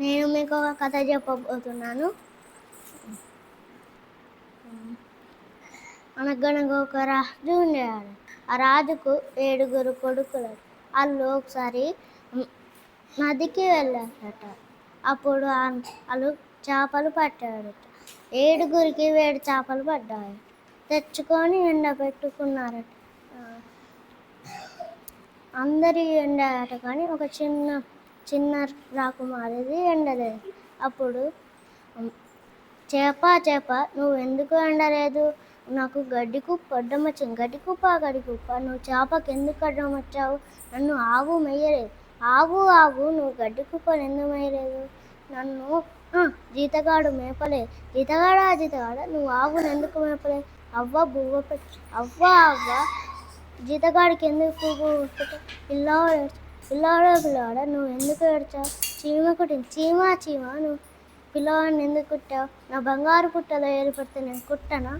నేను మీకు ఒక కథ చెప్పబోతున్నాను. అనగనగా ఒక రాజు ఉండేవాడు. ఆ రాజుకు ఏడుగురు కొడుకులు వాళ్ళు ఒకసారి నదికి వెళ్ళారట. అప్పుడు వాళ్ళు చేపలు పట్టాడట ఏడుగురికి వేడి చేపలు పడ్డాయి. తెచ్చుకొని ఎండ పెట్టుకున్నారట. అందరి ఎండారట కానీ ఒక చిన్న చిన్న రాకుమారిది ఎండలేదు. అప్పుడు చేప చేప నువ్వు ఎందుకు ఎండలేదు? నాకు గడ్డి కుప్ప అడ్డం వచ్చింది గడ్డి కుప్ప గడ్డి కుప్ప నువ్వు చేపకి ఎందుకు అడ్డం వచ్చావు? నన్ను ఆవు మెయ్యలేదు ఆవు ఆవు నువ్వు గడ్డి కుప్పను ఎందుకు మెయ్యలేదు నన్ను జీతగాడు మేపలేదు జీతగాడ జీతగాడ నువ్వు ఆవును ఎందుకు మేపలే? అవ్వ బువ్వ పెట్టి అవ్వ అవ్వ జీతగాడికి ఎందుకు పువ్వు పెట్టావు? పిల్లాడ పిల్లాడ నువ్వు ఎందుకు ఏడ్చావు? చీమ కుట్టింది. చీమ చీమ నువ్వు పిల్లవాడిని ఎందుకు కుట్టావు? నా బంగారు పుట్టలో ఏర్పడితే నేను కుట్టనా?